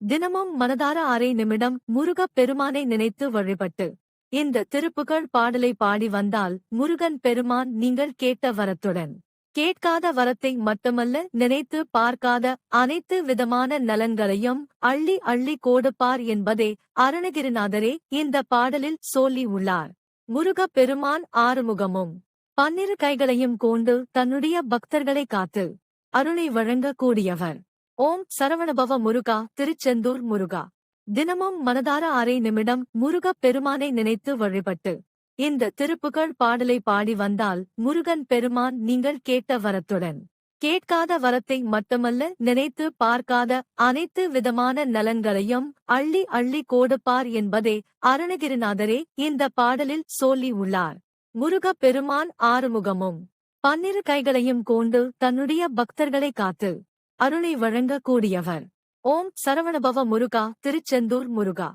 தினமும் மனதார அரை நிமிடம் முருகப் பெருமானை நினைத்து வழிபட்டு இந்த திருப்புகழ் பாடலை பாடி வந்தால் முருகன் பெருமான் நீங்கள் கேட்ட வரத்துடன் கேட்காத வரத்தை மட்டுமல்ல நினைத்து பார்க்காத அனைத்து விதமான நலன்களையும் அள்ளி அள்ளி கோடுப்பார் என்பதே அருணகிரிநாதரே இந்த பாடலில் சொல்லி உள்ளார். முருகப் பெருமான் ஆறுமுகமும் பன்னிரு கைகளையும் கொண்டு தன்னுடைய பக்தர்களை காத்து அருளை வழங்கக்கூடியவர். ஓம் சரவணபவ முருகா திருச்செந்தூர் முருகா. தினமும் மனதார அரை நிமிடம் முருகப் பெருமானை நினைத்து வழிபட்டு. இந்த திருப்புகழ் பாடலை பாடி வந்தால் முருகன் பெருமான் நீங்கள் கேட்ட வரத்துடன். கேட்காத வரத்தை மட்டுமல்ல நினைத்து பார்க்காத அனைத்து விதமான நலன்களையும் அள்ளி அள்ளி கோடுப்பார் என்பதே அருணகிரிநாதரே இந்த பாடலில் சொல்லி உள்ளார். முருகப் பெருமான் ஆறுமுகமும் பன்னிரு கைகளையும் கொண்டு தன்னுடைய பக்தர்களை காத்து அருளை வழங்க கூடியவர் ஓம் சரவணபவ முருகா திருச்செந்தூர் முருகா.